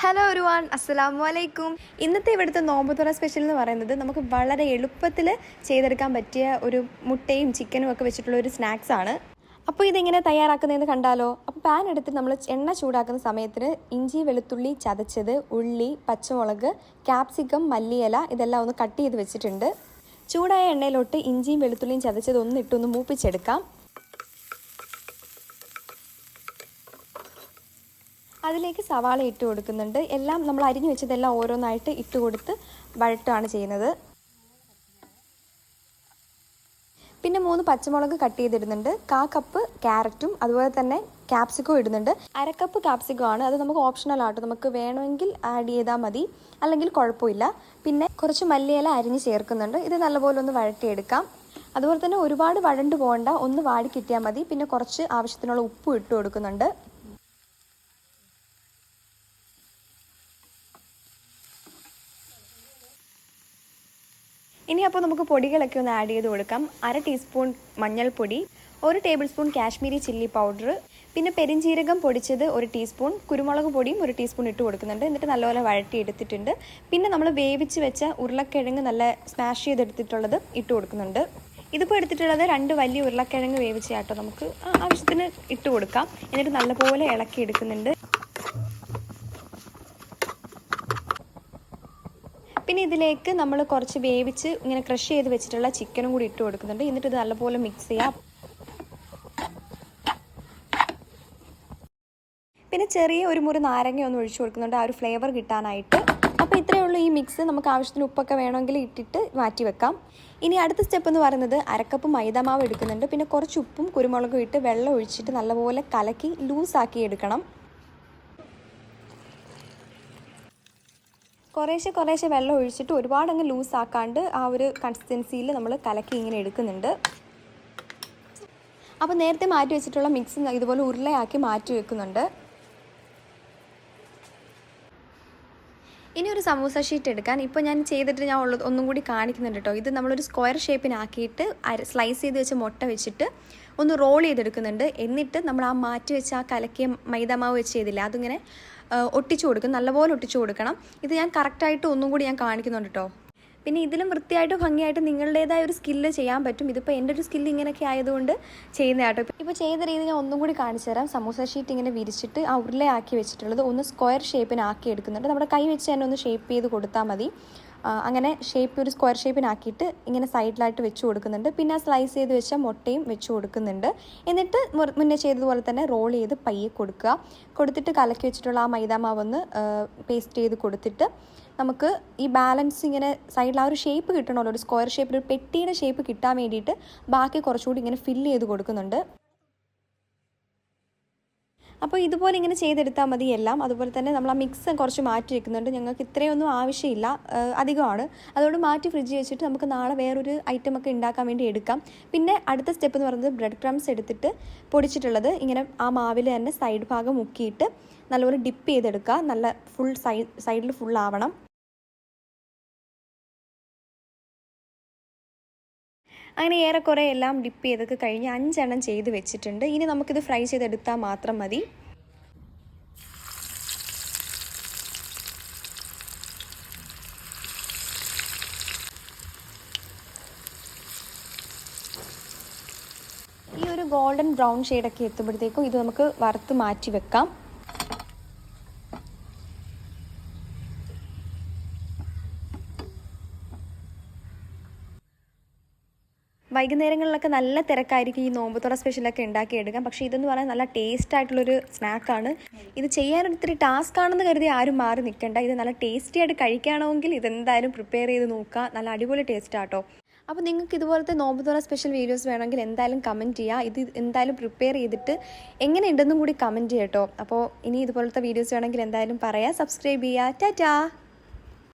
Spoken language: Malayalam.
ഹലോ ഒരു വൺ അസ്സലാമു അലൈക്കും ഇന്നത്തെ ഇവിടുത്തെ നോമ്പുതുറ സ്പെഷ്യൽ എന്ന് പറയുന്നത് നമുക്ക് വളരെ എളുപ്പത്തിൽ ചെയ്തെടുക്കാൻ പറ്റിയ ഒരു മുട്ടയും ചിക്കനും ഒക്കെ വെച്ചിട്ടുള്ള ഒരു സ്നാക്സ് ആണ്. അപ്പോൾ ഇതെങ്ങനെ തയ്യാറാക്കുന്നതെന്ന് കണ്ടാലോ? അപ്പോൾ പാൻ എടുത്ത് നമ്മൾ എണ്ണ ചൂടാക്കുന്ന സമയത്തിന് ഇഞ്ചി വെളുത്തുള്ളി ചതച്ചത് ഉള്ളി പച്ചമുളക് ക്യാപ്സിക്കം മല്ലിയില ഇതെല്ലാം ഒന്ന് കട്ട് ചെയ്ത് വെച്ചിട്ടുണ്ട്. ചൂടായ എണ്ണയിലോട്ട് ഇഞ്ചിയും വെളുത്തുള്ളിയും ചതച്ചത് ഒന്ന് ഇട്ടൊന്ന് മൂപ്പിച്ചെടുക്കാം. അതിലേക്ക് സവാള ഇട്ട് കൊടുക്കുന്നുണ്ട്. എല്ലാം നമ്മൾ അരിഞ്ഞു വെച്ചതെല്ലാം ഓരോന്നായിട്ട് ഇട്ട് കൊടുത്ത് വഴട്ടുകയാണ് ചെയ്യുന്നത്. പിന്നെ മൂന്ന് പച്ചമുളക് കട്ട് ചെയ്തിടുന്നുണ്ട്. കാ കപ്പ് ക്യാരറ്റും അതുപോലെ തന്നെ ക്യാപ്സിക്കോ ഇടുന്നുണ്ട്. അരക്കപ്പ് ക്യാപ്സിക്കോ ആണ്. അത് നമുക്ക് ഓപ്ഷണൽ ആട്ടോ. നമുക്ക് വേണമെങ്കിൽ ആഡ് ചെയ്താൽ മതി. അല്ലെങ്കിൽ കുഴപ്പമില്ല. പിന്നെ കുറച്ച് മല്ലിയില അരിഞ്ഞ് ചേർക്കുന്നുണ്ട്. ഇത് നല്ലപോലെ ഒന്ന് വഴറ്റിയെടുക്കാം. അതുപോലെ തന്നെ ഒരുപാട് വഴണ്ട് പോകണ്ട. ഒന്ന് വാടി കിട്ടിയാൽ മതി. പിന്നെ കുറച്ച് ആവശ്യത്തിനുള്ള ഉപ്പും ഇട്ട് കൊടുക്കുന്നുണ്ട്. ഇനി അപ്പോൾ നമുക്ക് പൊടികളൊക്കെ ഒന്ന് ആഡ് ചെയ്ത് കൊടുക്കാം. അര ടീസ്പൂൺ മഞ്ഞൾപ്പൊടി ഒരു table spoon Kashmiri chilli powder പിന്നെ പെരിഞ്ചീരകം പൊടിച്ചത് ഒരു ടീസ്പൂൺ കുരുമുളക് പൊടിയും ഒരു ടീസ്പൂൺ ഇട്ട് കൊടുക്കുന്നുണ്ട്. എന്നിട്ട് നല്ലപോലെ വഴറ്റി എടുത്തിട്ടുണ്ട് പിന്നെ നമ്മൾ വേവിച്ച് വെച്ച ഉരുളക്കിഴങ്ങ് നല്ല സ്മാഷ് ചെയ്തെടുത്തിട്ടുള്ളത് ഇട്ട് കൊടുക്കുന്നുണ്ട്. ഇതിപ്പോൾ എടുത്തിട്ടുള്ളത് രണ്ട് വലിയ ഉരുളക്കിഴങ്ങ് വേവിച്ച ആട്ടോ നമുക്ക് ആവശ്യത്തിന് ഇട്ട് കൊടുക്കാം. എന്നിട്ട് നല്ലപോലെ ഇളക്കി എടുക്കുന്നുണ്ട് പിന്നെ ഇതിലേക്ക് നമ്മൾ കുറച്ച് വേവിച്ച് ഇങ്ങനെ ക്രഷ് ചെയ്ത് വെച്ചിട്ടുള്ള ചിക്കനും കൂടി ഇട്ട് കൊടുക്കുന്നുണ്ട്. എന്നിട്ട് ഇത് നല്ലപോലെ മിക്സ് ചെയ്യാം. പിന്നെ ചെറിയ ഒരു മുറി നാരങ്ങ ഒന്ന് ഒഴിച്ചു കൊടുക്കുന്നുണ്ട്. ആ ഒരു ഫ്ലേവർ കിട്ടാനായിട്ട്. അപ്പോൾ ഇത്രയേ ഉള്ളൂ ഈ മിക്സ് നമുക്ക് ആവശ്യത്തിന് ഉപ്പൊക്കെ വേണമെങ്കിൽ ഇട്ടിട്ട് മാറ്റി വെക്കാം. ഇനി അടുത്ത സ്റ്റെപ്പ് എന്ന് പറയുന്നത് അരക്കപ്പ് മൈദമാവ് എടുക്കുന്നുണ്ട്. പിന്നെ കുറച്ച് ഉപ്പും കുരുമുളകും ഇട്ട് വെള്ളം ഒഴിച്ചിട്ട് നല്ലപോലെ കലക്കി ലൂസാക്കി എടുക്കണം. കുറേശ്ശെ കുറേശ്ശെ വെള്ളം ഒഴിച്ചിട്ട് ഒരുപാട് അങ്ങ് ലൂസ് ആക്കാണ്ട് ആ ഒരു കൺസിസ്റ്റൻസിയിൽ നമ്മൾ കലക്കി ഇങ്ങനെ എടുക്കുന്നുണ്ട്. അപ്പോൾ നേരത്തെ മാറ്റി വെച്ചിട്ടുള്ള മിക്സ് ഇതുപോലെ ഉരുളയാക്കി മാറ്റി വെക്കുന്നുണ്ട്. ഇനി ഒരു സമൂസ ഷീറ്റ് എടുക്കാൻ. ഇപ്പോൾ ഞാൻ ചെയ്തിട്ട് ഞാൻ ഉള്ളത് ഒന്നും കൂടി കാണിക്കുന്നുണ്ട് കേട്ടോ ഇത് നമ്മളൊരു സ്ക്വയർ ഷേപ്പിനാക്കിയിട്ട് സ്ലൈസ് ചെയ്ത് വെച്ച് മുട്ട വെച്ചിട്ട് ഒന്ന് റോൾ ചെയ്തെടുക്കുന്നുണ്ട്. എന്നിട്ട് നമ്മൾ ആ മാറ്റി വെച്ച് ആ കലക്കിയ മൈദമാവ് വെച്ച് ചെയ്തില്ല അതിങ്ങനെ ഒട്ടിച്ചു കൊടുക്കും. നല്ലപോലെ ഒട്ടിച്ചു കൊടുക്കണം. ഇത് ഞാൻ കറക്റ്റായിട്ട് ഒന്നും കൂടി ഞാൻ കാണിക്കുന്നുണ്ട് കേട്ടോ പിന്നെ ഇതിലും വൃത്തിയായിട്ട് ഭംഗിയായിട്ട് നിങ്ങളുടേതായ ഒരു സ്കില്ല് ചെയ്യാൻ പറ്റും. ഇതിപ്പോൾ എന്റെ ഒരു സ്കില്ല് ഇങ്ങനെയൊക്കെ ആയതുകൊണ്ട് ചെയ്യുന്ന കേട്ടോ. ഇപ്പോൾ ചെയ്ത രീതി ഞാൻ ഒന്നും കൂടി കാണിച്ചു തരാം. സമൂസ ഷീറ്റ് ഇങ്ങനെ വിരിച്ചിട്ട് ആ ഉരുളയാക്കി വെച്ചിട്ടുള്ളത് ഒന്ന് സ്ക്വയർ ഷേപ്പിനാക്കി എടുക്കുന്നുണ്ട്. നമ്മുടെ കൈ വെച്ച് തന്നെ ഒന്ന് ഷേപ്പ് ചെയ്ത് കൊടുത്താൽ മതി. അങ്ങനെ ഷേപ്പ് ഒരു സ്ക്വയർ ഷേപ്പിനാക്കിയിട്ട് ഇങ്ങനെ സൈഡിലായിട്ട് വെച്ച് കൊടുക്കുന്നുണ്ട്. പിന്നെ ആ സ്ലൈസ് ചെയ്ത് വെച്ച മുട്ടയും വെച്ച് കൊടുക്കുന്നുണ്ട്. എന്നിട്ട് മുന്നേ ചെയ്തതുപോലെ തന്നെ റോൾ ചെയ്ത് പയ്യെ കൊടുക്കുക. കൊടുത്തിട്ട് കലക്കി വെച്ചിട്ടുള്ള ആ മൈദാമാവൊന്ന് പേസ്റ്റ് ചെയ്ത് കൊടുത്തിട്ട് നമുക്ക് ഈ ബാലൻസ് ഇങ്ങനെ സൈഡിൽ ആ ഒരു ഷേപ്പ് കിട്ടണമല്ലോ. ഒരു സ്ക്വയർ ഷേപ്പിൽ ഒരു പെട്ടിയുടെ ഷേപ്പ് കിട്ടാൻ വേണ്ടിയിട്ട് ബാക്കി കുറച്ചുകൂടി ഇങ്ങനെ ഫില്ല് ചെയ്ത് കൊടുക്കുന്നുണ്ട്. അപ്പോൾ ഇതുപോലെ ഇങ്ങനെ ചെയ്തെടുത്താൽ മതി എല്ലാം. അതുപോലെ തന്നെ നമ്മൾ ആ മിക്സ് കുറച്ച് മാറ്റി വെക്കുന്നുണ്ട്. ഞങ്ങൾക്ക് ഇത്രയൊന്നും ആവശ്യമില്ല. അധികമാണ്. അതുകൊണ്ട് മാറ്റി ഫ്രിഡ്ജ് വെച്ചിട്ട് നമുക്ക് നാളെ വേറൊരു ഐറ്റം ഒക്കെ ഉണ്ടാക്കാൻ വേണ്ടി എടുക്കാം. പിന്നെ അടുത്ത സ്റ്റെപ്പ് എന്ന് പറയുന്നത് ബ്രെഡ് ക്രംസ് എടുത്തിട്ട് പൊടിച്ചിട്ടുള്ളത് ഇങ്ങനെ ആ മാവിൽ തന്നെ സൈഡ് ഭാഗം മുക്കിയിട്ട് നല്ലപോലെ ഡിപ്പ് ചെയ്തെടുക്കുക. നല്ല ഫുൾ സൈഡ് സൈഡിൽ ഫുൾ ആവണം. അങ്ങനെ ഏറെക്കുറെ എല്ലാം ഡിപ്പ് ചെയ്തൊക്കെ കഴിഞ്ഞ് അഞ്ചെണ്ണം ചെയ്ത് വെച്ചിട്ടുണ്ട്. ഇനി നമുക്കിത് ഫ്രൈ ചെയ്തെടുത്താൽ മാത്രം മതി. ഈ ഒരു ഗോൾഡൻ ബ്രൗൺ ഷെയ്ഡൊക്കെ എത്തുമ്പോഴത്തേക്കും ഇത് നമുക്ക് വറുത്ത് മാറ്റി വെക്കാം. വൈകുന്നേരങ്ങളിലൊക്കെ നല്ല തിരക്കായിരിക്കും ഈ നോമ്പുതുറ സ്പെഷ്യലൊക്കെ ഉണ്ടാക്കിയെടുക്കാം പക്ഷേ ഇതെന്ന് പറയാൻ നല്ല ടേസ്റ്റ് ആയിട്ടുള്ളൊരു സ്നാക്കാണ് ഇത് ചെയ്യാൻ ഒത്തിരി ടാസ്ക് ആണെന്ന് കരുതി ആരും മാറി നിൽക്കേണ്ട. ഇത് നല്ല ടേസ്റ്റി ആയിട്ട് കഴിക്കുകയാണെങ്കിൽ ഇതെന്തായാലും പ്രിപ്പയർ ചെയ്ത് നോക്കുക. നല്ല അടിപൊളി ടേസ്റ്റ് ആട്ടോ. അപ്പോൾ നിങ്ങൾക്ക് ഇതുപോലത്തെ നോമ്പുതുറ സ്പെഷ്യൽ വീഡിയോസ് വേണമെങ്കിൽ എന്തായാലും കമന്റ് ചെയ്യുക. ഇത് എന്തായാലും പ്രിപ്പയർ ചെയ്തിട്ട് എങ്ങനെ ഉണ്ടെന്നും കൂടി കമന്റ് ചെയ്യട്ടോ. അപ്പോൾ ഇനി ഇതുപോലത്തെ വീഡിയോസ് വേണമെങ്കിൽ എന്തായാലും പറയാം. സബ്സ്ക്രൈബ് ചെയ്യുക. ടാറ്റാ